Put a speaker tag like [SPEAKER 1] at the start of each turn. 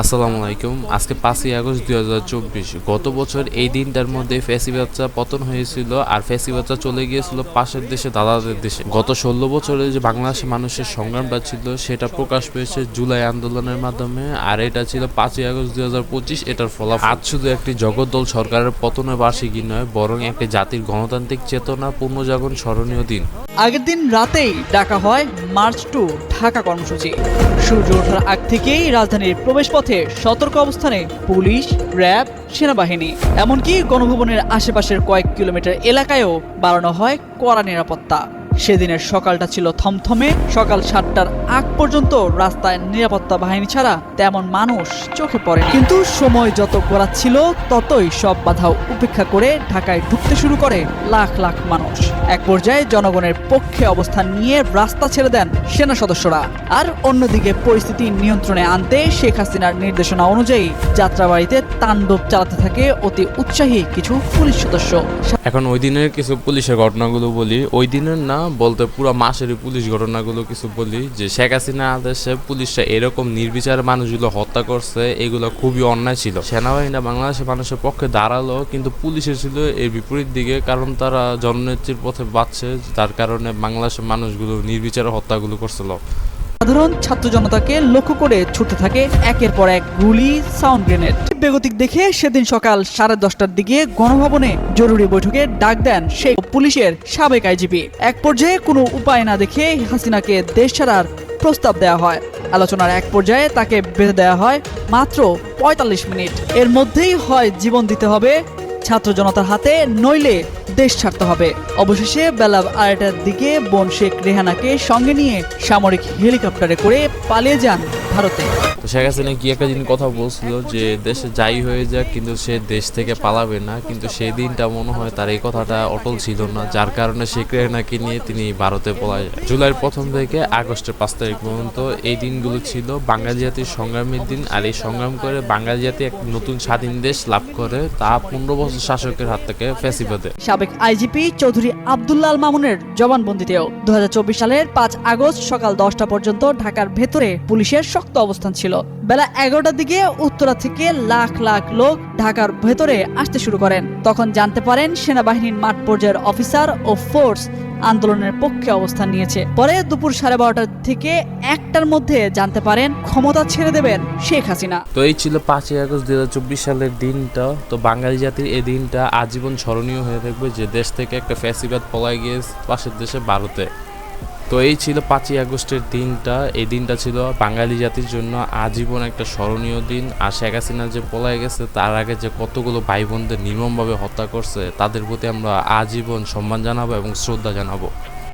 [SPEAKER 1] আসসালামু আলাইকুম। আজকে পাঁচই আগস্ট দুই হাজার চব্বিশ। গত বছর এই দিনটার মধ্যে ফেসি বাচ্চা পতন হয়েছিল আর ফেসি বাচ্চা চলে গিয়েছিল পাশের দেশে, দাদাদের দেশে। গত ষোলো বছরে যে বাংলাদেশের মানুষের সংগ্রামটা ছিল, সেটা প্রকাশ পেয়েছে জুলাই আন্দোলনের মাধ্যমে। আর এটা ছিল পাঁচই আগস্ট দুই হাজার পঁচিশ, এটার ফলাফল। আজ শুধু একটি জগদ্দল সরকারের পতনের বার্ষিকী নয়, বরং একটি জাতির গণতান্ত্রিক চেতনা, পুনর্জাগরণ স্মরণীয় দিন।
[SPEAKER 2] আগের দিন রাতেই ডাকা হয় মার্চ টু, ঢাকা কর্মসূচি। সূর্য ওঠার আগ থেকেই রাজধানীর প্রবেশপথে সতর্ক অবস্থানে পুলিশ, র্যাব, সেনাবাহিনী। এমনকি গণভবনের আশেপাশের কয়েক কিলোমিটার এলাকায়ও বাড়ানো হয় কড়া নিরাপত্তা। সেদিনের সকালটা ছিল থমথমে। সকাল সাতটার আগ পর্যন্ত রাস্তায় নিরাপত্তা বাহিনী ছাড়া তেমন মানুষ চোখে পড়ে কিন্তু সময় যত গড়াচ্ছিল, ততই সব বাধা উপেক্ষা করে ঢাকায় ঢুকতে শুরু করে লাখ লাখ মানুষ। এক পর্যায়ে জনগণের পক্ষে অবস্থান নিয়ে রাস্তা ছেড়ে দেন সেনা সদস্যরা। আর অন্যদিকে পরিস্থিতি নিয়ন্ত্রণে আনতে শেখ হাসিনার নির্দেশনা অনুযায়ী যাত্রাবাড়িতে তাণ্ডব চালাতে থাকে অতি উৎসাহী কিছু পুলিশ সদস্য।
[SPEAKER 1] এখন ওই দিনের কিছু পুলিশের ঘটনাগুলো বলি। ওই দিনের না বলতে পুরো মাসেরই পুলিশ ঘটনাগুলো কিছু বলি, যে শেখ হাসিনা আদেশে পুলিশরা এরকম নির্বিচারে মানুষগুলো হত্যা করছে, এগুলো খুবই অন্যায় ছিল। সেনাবাহিনী বাংলাদেশের মানুষের পক্ষে দাঁড়াল, কিন্তু পুলিশের ছিল এর বিপরীত দিকে, কারণ তারা জননেত্রীর পথে বাঁচছে তার কারণে বাংলাদেশের মানুষগুলো নির্বিচারে হত্যাগুলো করছিল।
[SPEAKER 2] সাধারণ ছাত্র জনতাকে লক্ষ্য করে ছুটতে থাকে একের পর এক গুলি সাউন্ড গ্রেনেড। বেগতিক দেখে সেদিন সকাল সাড়ে দশটার দিকে গণভবনে জরুরি বৈঠকে ডাক দেন সেই পুলিশের সাবেক আইজিপি। এক পর্যায়ে কোনো উপায় না দেখে হাসিনাকে দেশ ছাড়ার প্রস্তাব দেওয়া হয়। আলোচনার এক পর্যায়ে তাকে বেঁধে দেওয়া হয় মাত্র পঁয়তাল্লিশ মিনিট। এর মধ্যেই হয় জীবন দিতে হবে ছাত্র জনতার হাতে নইলে দেশ ছাড়তে হবে। অবশেষে বেলা আড়াইটার দিকে বোন শেখ রেহানাকে সঙ্গে নিয়ে সামরিক হেলিকপ্টারে করে পালিয়ে যান ভারতে।
[SPEAKER 1] তো শেখ হাসিনা কি একটা জিনিস কথা বলছিল যে দেশে যাই হয়ে যাক কিন্তু সে দেশ থেকে পালাবে না। কিন্তু সেই দিনটা মনে হয় তার এই কথাটা অটল ছিল না যার কারণে শেখ রেহানাকে নিয়ে তিনি ভারতে পলায় যায়। জুলাইয়ের প্রথম থেকে আগস্টের পাঁচ তারিখ পর্যন্ত এই দিনগুলো ছিল বাঙালি জাতির সংগ্রামের দিন আর এই সংগ্রাম করে বাঙালি জাতি এক নতুন স্বাধীন দেশ লাভ করে তা পনেরো বছর শাসকের হাত থেকে ফেসিবাদে।
[SPEAKER 2] সাবেক আইজিপি চৌধুরী আবদুল্লাল মামুনের জবানবন্দিতেও দু হাজার চব্বিশ সালের পাঁচ আগস্ট সকাল দশটা পর্যন্ত ঢাকার ভেতরে পুলিশের শক্ত অবস্থান ছিল। বেলা এগারোটার দিকে উত্তরা থেকে লাখ লাখ লোক ঢাকার ভেতরে আসতে শুরু করেন। তখন জানতে পারেন সেনাবাহিনীর মাঠ পর্যায়ের অফিসার ও ফোর্স আন্দোলনের পক্ষে অবস্থান নিয়েছে। পরে দুপুর সাড়ে বারোটার থেকে একটার মধ্যে জানতে পারেন ক্ষমতা ছেড়ে দেবেন শেখ হাসিনা।
[SPEAKER 1] তো এই ছিল পাঁচই আগস্ট দুই হাজার সালের দিনটা। তো বাঙালি জাতির এই দিনটা আজীবন স্মরণীয় হয়ে থাকবে যে দেশ থেকে একটা ফ্যাসিবাদ পলাই গিয়ে পাশের দেশে ভারতে। তো এই ছিল পাঁচই আগস্টের দিনটা। এই দিনটা ছিল বাঙালি জাতির জন্য আজীবন একটা স্মরণীয় দিন। আর শেখ হাসিনা যে পলাই গেছে, তার আগে যে কতগুলো ভাই বোনদের নির্মমভাবে হত্যা করছে, তাদের প্রতি আমরা আজীবন সম্মান জানাব এবং শ্রদ্ধা জানাব।